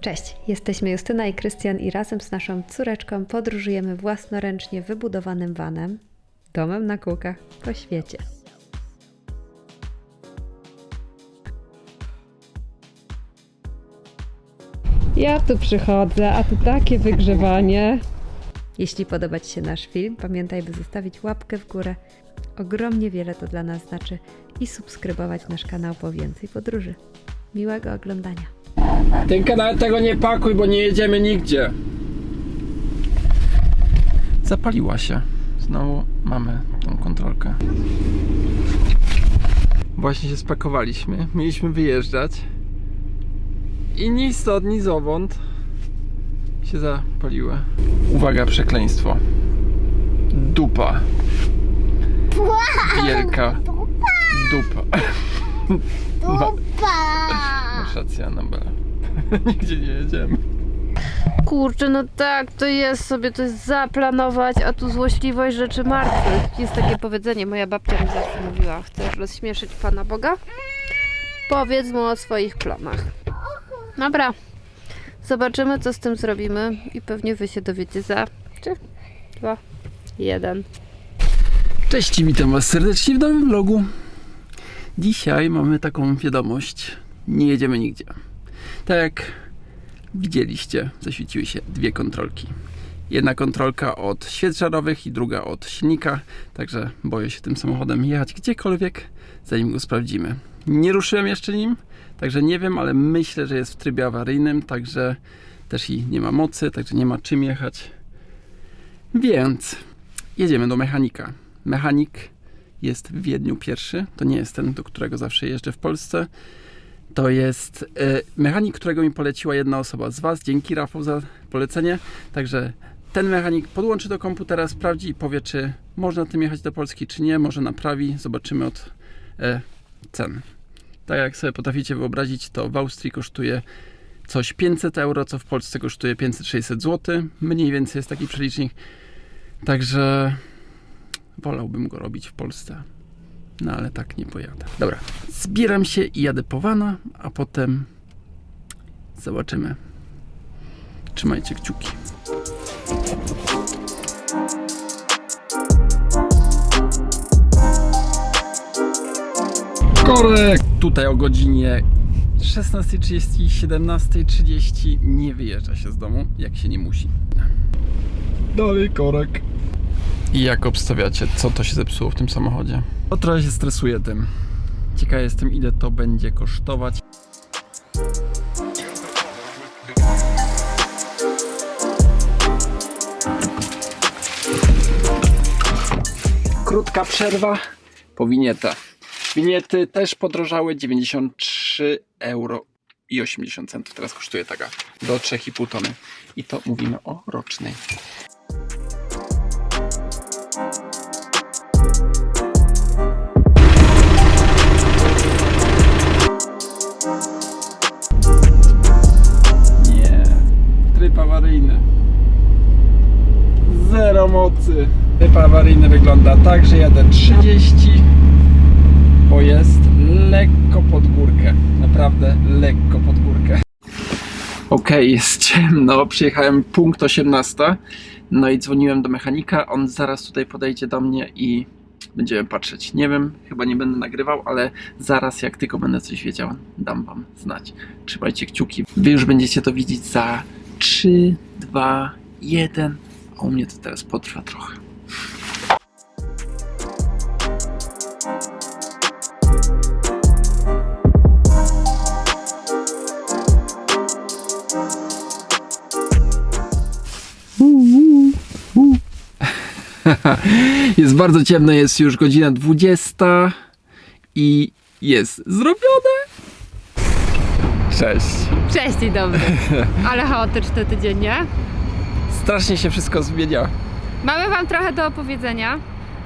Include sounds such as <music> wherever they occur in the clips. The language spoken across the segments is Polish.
Cześć, jesteśmy Justyna i Krystian i razem z naszą córeczką podróżujemy własnoręcznie wybudowanym vanem, domem na kółkach po świecie. Ja tu przychodzę, a tu takie wygrzewanie. <laughs> Jeśli podoba Ci się nasz film, pamiętaj, by zostawić łapkę w górę. Ogromnie wiele to dla nas znaczy i subskrybować nasz kanał po więcej podróży. Miłego oglądania. Tynka nawet tego nie pakuj, bo nie jedziemy nigdzie. Zapaliła się. Znowu mamy tą kontrolkę. Właśnie się spakowaliśmy. Mieliśmy wyjeżdżać. I ni stąd, ni zowąd się zapaliły. Uwaga, przekleństwo. Dupa. Wielka dupa. <laughs> Masz rację, Anabela. <laughs> Nigdzie nie jedziemy. Kurczę, no tak, to jest sobie to jest zaplanować, a tu złośliwość rzeczy martwych. Jest takie powiedzenie, moja babcia mi zawsze mówiła, chcesz rozśmieszyć Pana Boga? Powiedz mu o swoich planach. Dobra, zobaczymy co z tym zrobimy i pewnie Wy się dowiecie za 3, 2, 1. Cześć, witam Was serdecznie w nowym vlogu. Dzisiaj mamy taką wiadomość. Nie jedziemy nigdzie. Tak jak widzieliście, zaświeciły się dwie kontrolki. Jedna kontrolka od świec żarowych i druga od silnika, także boję się tym samochodem jechać gdziekolwiek, zanim go sprawdzimy. Nie ruszyłem jeszcze nim, także nie wiem, ale myślę, że jest w trybie awaryjnym, także też i nie ma mocy, także nie ma czym jechać. Więc jedziemy do mechanika. Mechanik jest w Wiedniu pierwszy. To nie jest ten, do którego zawsze jeżdżę w Polsce. To jest e, mechanik, którego mi poleciła jedna osoba z Was. Dzięki Rafał za polecenie. Także ten mechanik podłączy do komputera, sprawdzi i powie, czy można tym jechać do Polski, czy nie. Może naprawi. Zobaczymy od e, cen. Tak jak sobie potraficie wyobrazić, to w Austrii kosztuje coś 500 euro, co w Polsce kosztuje 500-600 zł. Mniej więcej jest taki przelicznik. Także wolałbym go robić w Polsce. No ale tak nie pojadę. Dobra, zbieram się i jadę po wana, a potem zobaczymy. Trzymajcie kciuki. Korek! Tutaj o godzinie 16.30, 17.30 nie wyjeżdża się z domu, jak się nie musi. Dalej korek. I jak obstawiacie, co to się zepsuło w tym samochodzie? O, trochę się stresuję tym. Ciekaw jestem, ile to będzie kosztować. Krótka przerwa po winietę. Winiety też podrożały 93 euro i 80 centów. Teraz kosztuje taka do 3,5 tony. I to mówimy o rocznej. Tryb awaryjny wygląda tak, że jadę 30, bo jest lekko pod górkę. Naprawdę lekko pod górkę. Okej, jest ciemno. Przyjechałem punkt 18. No i dzwoniłem do mechanika. On zaraz tutaj podejdzie do mnie i będziemy patrzeć. Nie wiem, chyba nie będę nagrywał, ale zaraz jak tylko będę coś wiedział, dam wam znać. Trzymajcie kciuki. Wy już będziecie to widzieć za 3, 2, 1. A u mnie to teraz potrwa trochę. Jest bardzo ciemno, jest już godzina 20 i jest zrobione. Cześć. Cześć, dzień dobry. Ale chaotyczny tydzień, nie? Strasznie się wszystko zmienia. Mamy Wam trochę do opowiedzenia.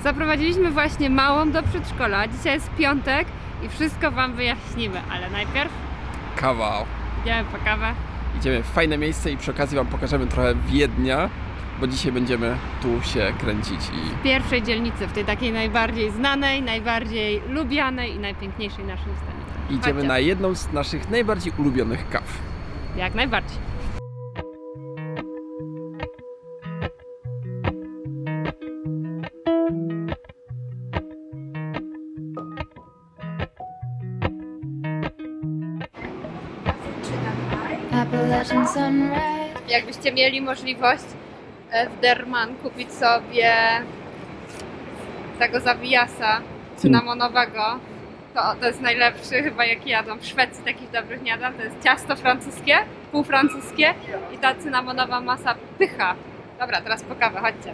Zaprowadziliśmy właśnie małą do przedszkola. Dzisiaj jest piątek i wszystko Wam wyjaśnimy, ale najpierw Kawał. idziemy po kawę. Idziemy w fajne miejsce i przy okazji Wam pokażemy trochę Wiednia, bo dzisiaj będziemy tu się kręcić i W pierwszej dzielnicy, w tej takiej najbardziej znanej, najbardziej lubianej i najpiękniejszej naszym stanie. idziemy na jedną z naszych najbardziej ulubionych kaw. Jak najbardziej. Jakbyście mieli możliwość w Derman kupić sobie tego zawijasa cynamonowego, to, to jest najlepszy chyba jaki jadłam. W Szwecji takich dobrych nie jadłam. To jest ciasto francuskie, półfrancuskie i ta cynamonowa masa pycha. Dobra, teraz po kawę, chodźcie.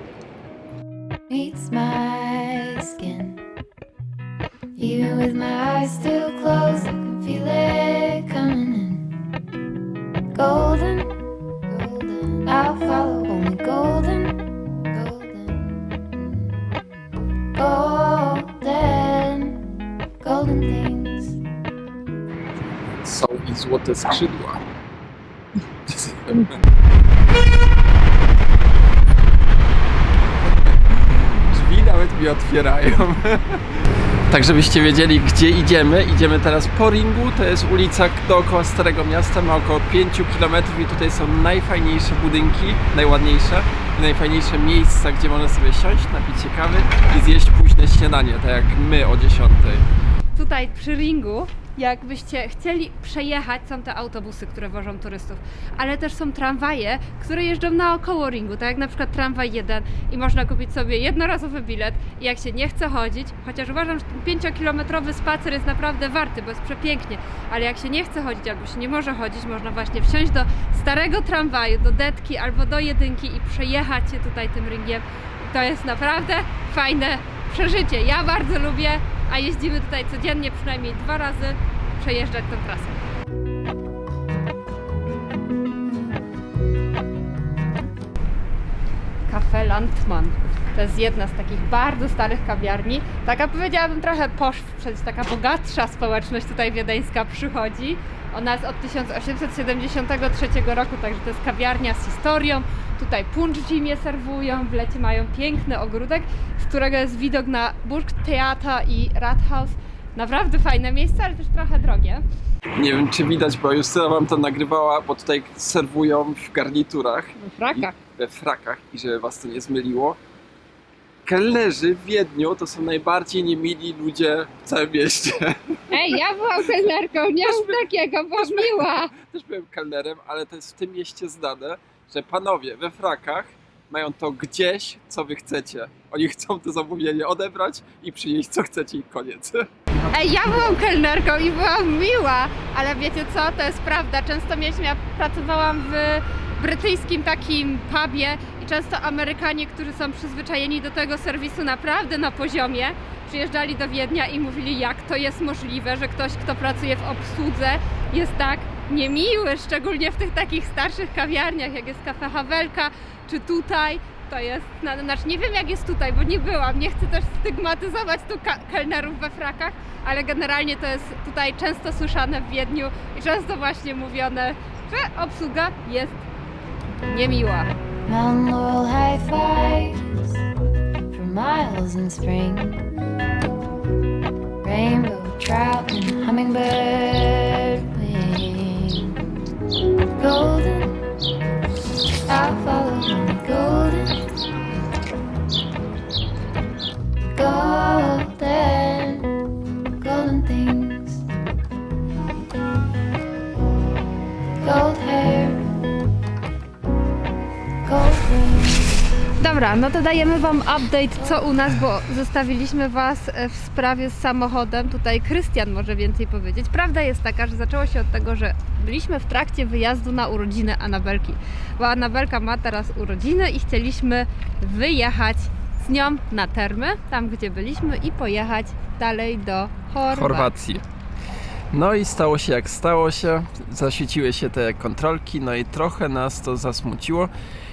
meets my skin. Even with my eyes still closed, I can feel it złote skrzydła. Drzwi nawet mi otwierają. Tak, żebyście wiedzieli, gdzie idziemy. Idziemy teraz po ringu. To jest ulica dookoła Starego Miasta, ma około 5 km i tutaj są najfajniejsze budynki, najładniejsze i najfajniejsze miejsca, gdzie można sobie siąść, napić się kawy i zjeść późne śniadanie, tak jak my o 10. Tutaj przy ringu, jakbyście chcieli przejechać, są te autobusy, które wożą turystów, ale też są tramwaje, które jeżdżą naokoło ringu, tak jak na przykład tramwaj 1 i można kupić sobie jednorazowy bilet i jak się nie chce chodzić, chociaż uważam, że ten 5-kilometrowy spacer jest naprawdę warty, bo jest przepięknie, ale jak się nie chce chodzić albo się nie może chodzić, można właśnie wsiąść do starego tramwaju, do detki albo do jedynki i przejechać się tutaj tym ringiem. To jest naprawdę fajne przeżycie. Ja bardzo lubię, a jeździmy tutaj codziennie przynajmniej dwa razy przejeżdżać tę trasę. Cafe Landman. To jest jedna z takich bardzo starych kawiarni. Taka powiedziałabym trochę posz, przecież taka bogatsza społeczność tutaj wiedeńska przychodzi. Ona jest od 1873 roku, także to jest kawiarnia z historią. Tutaj puncz w zimie serwują, w lecie mają piękny ogródek, z którego jest widok na Burgtheater i Rathaus. Naprawdę fajne miejsce, ale też trochę drogie. Nie wiem, czy widać, bo Justyna wam to nagrywała, bo tutaj serwują w garniturach, W frakach. we frakach i żeby was to nie zmyliło. Kelnerzy w Wiedniu to są najbardziej niemili ludzie w całym mieście. <laughs> Ej, ja byłam kelnerką, nie mów takiego, byłam miła. Też byłem kelnerem, ale to jest w tym mieście znane, że panowie we frakach mają to gdzieś, co wy chcecie. Oni chcą to zamówienie odebrać i przynieść, co chcecie i koniec. Ej, ja byłam kelnerką i byłam miła, ale wiecie co, to jest prawda. Często mieliśmy, ja pracowałam w brytyjskim takim pubie i często Amerykanie, którzy są przyzwyczajeni do tego serwisu naprawdę na poziomie, przyjeżdżali do Wiednia i mówili, jak to jest możliwe, że ktoś, kto pracuje w obsłudze, jest tak niemiły, szczególnie w tych takich starszych kawiarniach, jak jest Cafe Hawelka, czy tutaj. To jest, na- znaczy nie wiem jak jest tutaj, bo nie byłam, nie chcę też stygmatyzować tu kelnerów we frakach, ale generalnie to jest tutaj często słyszane w Wiedniu i często właśnie mówione, że obsługa jest niemiła. Laurel high for miles in spring. Rainbow trout and hummingbird Golden, I'll follow Dobra, no to dajemy Wam update co u nas, bo zostawiliśmy Was e, w sprawie z samochodem. Tutaj Krystian może więcej powiedzieć. Prawda jest taka, że zaczęło się od tego, że byliśmy w trakcie wyjazdu na urodziny Anabelki, bo Anabelka ma teraz urodziny i chcieliśmy wyjechać z nią na termy, tam gdzie byliśmy i pojechać dalej do Chorwacji. Chorwacji. No i stało się jak stało się. Zaświeciły się te kontrolki, no i trochę nas to zasmuciło.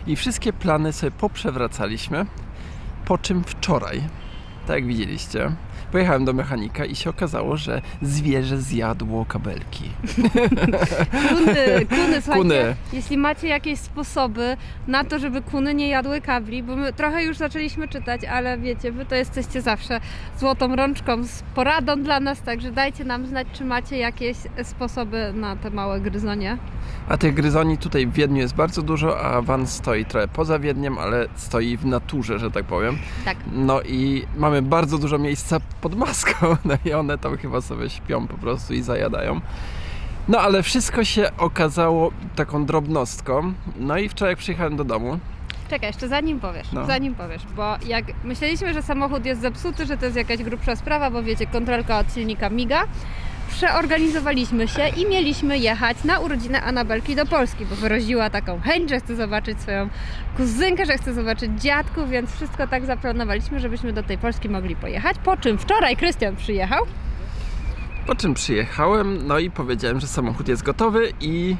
I wszystkie plany sobie poprzewracaliśmy. Po czym wczoraj, tak jak widzieliście, Pojechałem do mechanika i się okazało, że zwierzę zjadło kabelki. Kuny, kuny, słuchajcie, Kuny. jeśli macie jakieś sposoby na to, żeby kuny nie jadły kabli, bo my trochę już zaczęliśmy czytać, ale wiecie, wy to jesteście zawsze złotą rączką z poradą dla nas, także dajcie nam znać, czy macie jakieś sposoby na te małe gryzonie. A tych gryzoni tutaj w Wiedniu jest bardzo dużo, a van stoi trochę poza Wiedniem, ale stoi w naturze, że tak powiem. Tak. No i mamy bardzo dużo miejsca pod maską, <laughs> no i one tam chyba sobie śpią po prostu i zajadają. No ale wszystko się okazało taką drobnostką. No i wczoraj jak przyjechałem do domu, Czekaj, jeszcze zanim powiesz, No. zanim powiesz, bo jak myśleliśmy, że samochód jest zepsuty, że to jest jakaś grubsza sprawa, bo wiecie, kontrolka od silnika miga, przeorganizowaliśmy się i mieliśmy jechać na urodziny Anabelki do Polski, bo wyraziła taką chęć, że chce zobaczyć swoją kuzynkę, że chce zobaczyć dziadków, więc wszystko tak zaplanowaliśmy, żebyśmy do tej Polski mogli pojechać, po czym wczoraj Krystian przyjechał. po czym przyjechałem, no i powiedziałem, że samochód jest gotowy i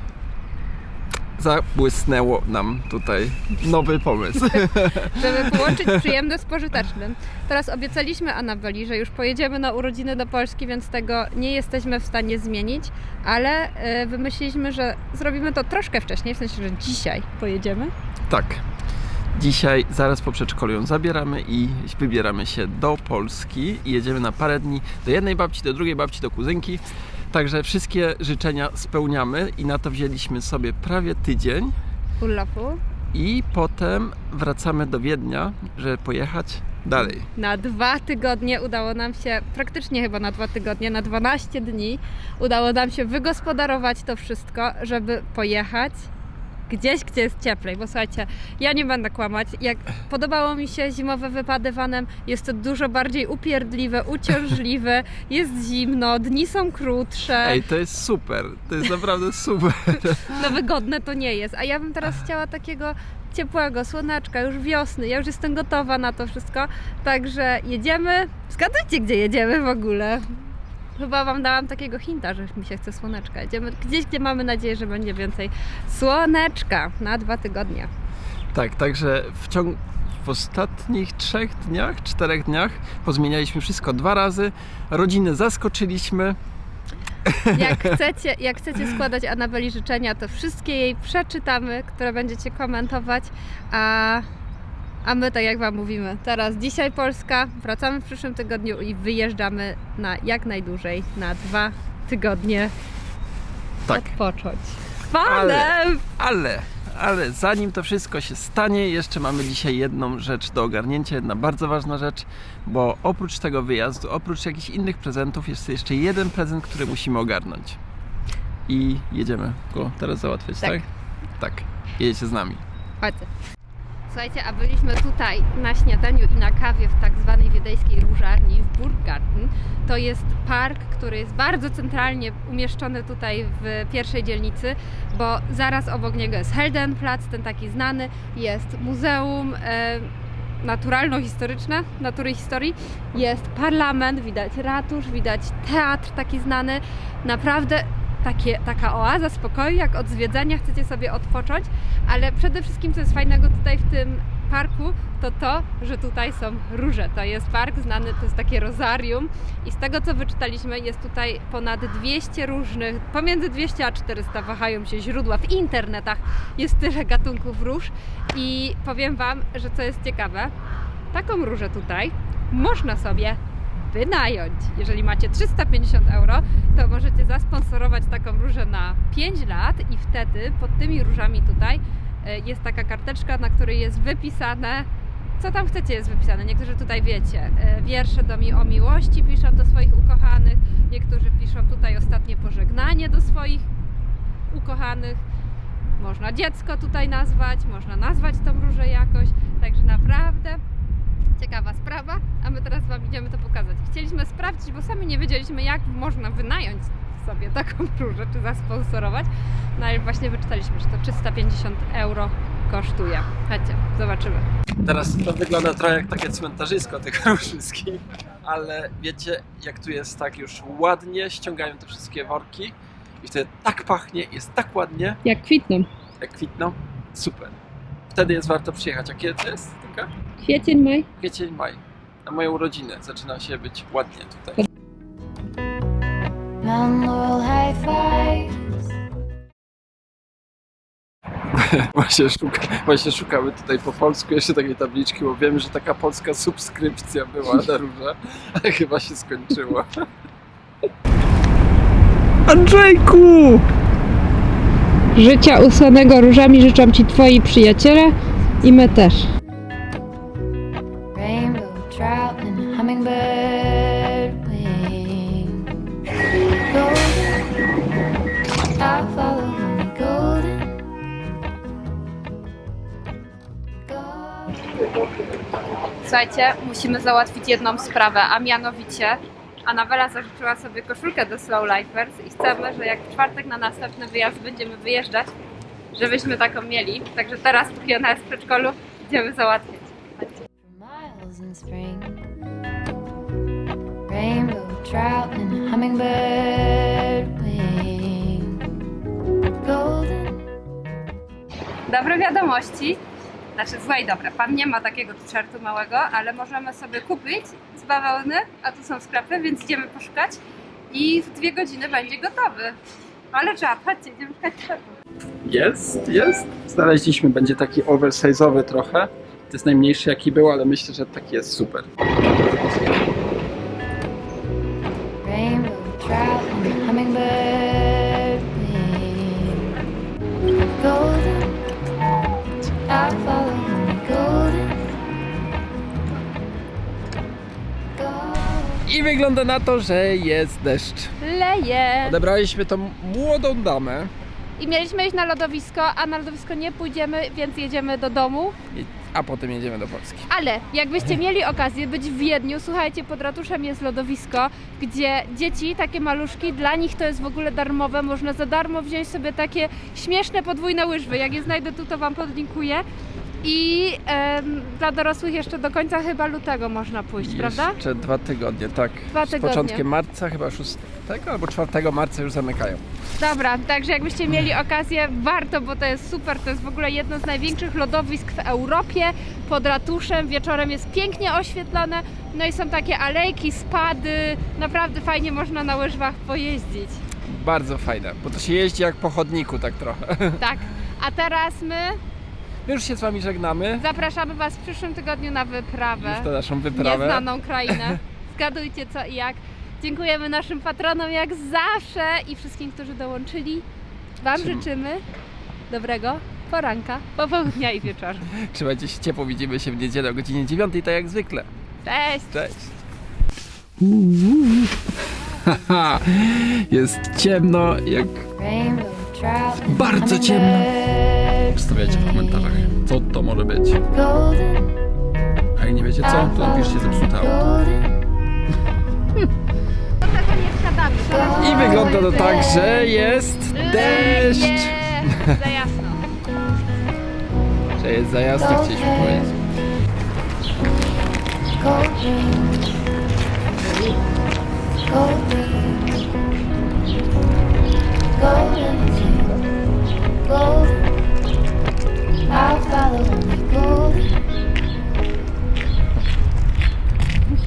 zabłysnęło nam tutaj nowy pomysł. <laughs> żeby <laughs> połączyć przyjemne z pożytecznym. Teraz obiecaliśmy Anabeli, że już pojedziemy na urodziny do Polski, więc tego nie jesteśmy w stanie zmienić, ale e, wymyśliliśmy, że zrobimy to troszkę wcześniej, w sensie, że dzisiaj pojedziemy. Tak. Dzisiaj, zaraz po przedszkolu ją zabieramy i wybieramy się do Polski i jedziemy na parę dni do jednej babci, do drugiej babci, do kuzynki. Także wszystkie życzenia spełniamy i na to wzięliśmy sobie prawie tydzień Urlopu i potem wracamy do Wiednia, żeby pojechać dalej. na dwa tygodnie udało nam się, praktycznie chyba na dwa tygodnie, na 12 dni udało nam się wygospodarować to wszystko, żeby pojechać gdzieś, gdzie jest cieplej, bo słuchajcie, ja nie będę kłamać, jak podobało mi się zimowe wypady vanem, jest to dużo bardziej upierdliwe, uciążliwe, <laughs> jest zimno, dni są krótsze, Ej, to jest super, to jest naprawdę super. <laughs> no wygodne to nie jest, a ja bym teraz chciała takiego ciepłego, słoneczka, już wiosny, ja już jestem gotowa na to wszystko, także jedziemy, zgadujcie gdzie jedziemy w ogóle. Chyba Wam dałam takiego hinta, że mi się chce słoneczka. Jedziemy gdzieś, gdzie mamy nadzieję, że będzie więcej słoneczka na dwa tygodnie. Tak, także w ciągu w ostatnich trzech dniach, czterech dniach pozmienialiśmy wszystko dwa razy. Rodziny zaskoczyliśmy. Jak <laughs> chcecie, jak chcecie składać Anabeli życzenia, to wszystkie jej przeczytamy, które będziecie komentować. A, a my, tak jak Wam mówimy, teraz dzisiaj Polska, wracamy w przyszłym tygodniu i wyjeżdżamy na jak najdłużej, na dwa tygodnie Tak. odpocząć. Ale-! Ale, ale zanim to wszystko się stanie, jeszcze mamy dzisiaj jedną rzecz do ogarnięcia, jedna bardzo ważna rzecz, bo oprócz tego wyjazdu, oprócz jakichś innych prezentów, jest jeszcze jeden prezent, który musimy ogarnąć. I jedziemy go teraz załatwiać, tak? Tak. Tak. Jedziecie z nami. Chodźcie. Słuchajcie, a byliśmy tutaj na śniadaniu i na kawie w tak zwanej wiedeńskiej różarni w Burggarten. To jest park, który jest bardzo centralnie umieszczony tutaj w pierwszej dzielnicy, bo zaraz obok niego jest Heldenplatz, ten taki znany, jest muzeum e, naturalno-historyczne, natury historii, jest parlament, widać ratusz, widać teatr taki znany. Naprawdę takie, taka oaza spokoju, jak od zwiedzania chcecie sobie odpocząć, ale przede wszystkim co jest fajnego tutaj w tym parku, to to, że tutaj są róże. To jest park znany, to jest takie rozarium i z tego co wyczytaliśmy jest tutaj ponad 200 różnych, pomiędzy 200 a 400 wahają się źródła w internetach, jest tyle gatunków róż i powiem Wam, że co jest ciekawe, taką różę tutaj można sobie wynająć. Jeżeli macie 350 euro, to możecie zasponsorować taką różę na 5 lat i wtedy pod tymi różami tutaj e, jest taka karteczka, na której jest wypisane co tam chcecie jest wypisane. Niektórzy tutaj wiecie, e, wiersze do mi o miłości piszą do swoich ukochanych, niektórzy piszą tutaj ostatnie pożegnanie do swoich ukochanych. Można dziecko tutaj nazwać, można nazwać tą różę jakoś, także naprawdę ciekawa sprawa, a my teraz Wam idziemy to pokazać. Chcieliśmy sprawdzić, bo sami nie wiedzieliśmy, jak można wynająć sobie taką <laughs> różę, czy zasponsorować, no ale właśnie wyczytaliśmy, że to 350 euro kosztuje. Chodźcie, zobaczymy. Teraz to wygląda trochę jak takie cmentarzysko tych <laughs> róż wszystkich, ale wiecie, jak tu jest tak już ładnie, ściągają te wszystkie worki i wtedy tak pachnie, jest tak ładnie, Jak kwitną. jak kwitną, super. Wtedy jest warto przyjechać. A kiedy to jest? Tylko? Kwiecień, maj. Kwiecień, maj. na moją urodzinę. Zaczyna się być ładnie tutaj. <laughs> Właśnie, szuka, właśnie szukamy tutaj po polsku jeszcze takiej tabliczki, bo wiemy, że taka polska subskrypcja była na róże, ale chyba się skończyła. <laughs> Andrzejku! Życia usłanego różami życzą Ci Twoi przyjaciele i my też. Słuchajcie, musimy załatwić jedną sprawę, a mianowicie Anabela zażyczyła sobie koszulkę do Slow Lifers i chcemy, że jak w czwartek na następny wyjazd będziemy wyjeżdżać, żebyśmy taką mieli. Także teraz, póki ona jest w przedszkolu, idziemy załatwić. For miles in spring. Rainbow trout and hummingbird wing. Golden. Dobre wiadomości. Znaczy złe i dobre. Pan nie ma takiego t-shirtu małego, ale możemy sobie kupić z bawełny, a tu są sklepy, więc idziemy poszukać i w dwie godziny będzie gotowy. Ale czad, chodźcie, idziemy szukać. Jest, jest. Znaleźliśmy, będzie taki oversize'owy trochę. To jest najmniejszy jaki był, ale myślę, że taki jest super. Rainbow I wygląda na to, że jest deszcz. Leje! Odebraliśmy tą młodą damę, I mieliśmy iść na lodowisko, a na lodowisko nie pójdziemy, więc jedziemy do domu. i- a potem jedziemy do Polski. Ale jakbyście mieli okazję być w Wiedniu, słuchajcie, pod ratuszem jest lodowisko, gdzie dzieci, takie maluszki, dla nich to jest w ogóle darmowe. Można za darmo wziąć sobie takie śmieszne podwójne łyżwy. Jak je znajdę tu, to Wam podlinkuję. I em, dla dorosłych jeszcze do końca chyba lutego można pójść, prawda? Jeszcze dwa tygodnie, tak. Dwa Z tygodnie. początkiem marca, chyba 6 albo 4 marca już zamykają. Dobra, także jakbyście mieli okazję, warto, bo to jest super. To jest w ogóle jedno z największych lodowisk w Europie. Pod ratuszem wieczorem jest pięknie oświetlone. No i są takie alejki, spady. Naprawdę fajnie można na łyżwach pojeździć. Bardzo fajne, bo to się jeździ jak po chodniku tak trochę. Tak. A teraz my My już się z wami żegnamy. zapraszamy Was w przyszłym tygodniu na wyprawę. Już na naszą wyprawę. Nieznaną krainę. <laughs> Zgadujcie co i jak. Dziękujemy naszym patronom jak zawsze i wszystkim, którzy dołączyli. Wam Czym- życzymy dobrego poranka, popołudnia i wieczoru. <laughs> Trzymajcie się ciepło, widzimy się w niedzielę o godzinie 9, tak jak zwykle. Cześć! Cześć. Haha, <laughs> jest ciemno jak... Bardzo ciemno obstawiajcie w komentarzach, co to może być. A jak nie wiecie co, to napiszcie zepsute auto. I wygląda to tak, że jest deszcz. Za jasno. Że jest za jasno, chcieliśmy powiedzieć. Golden, golden, golden. follow me, gold.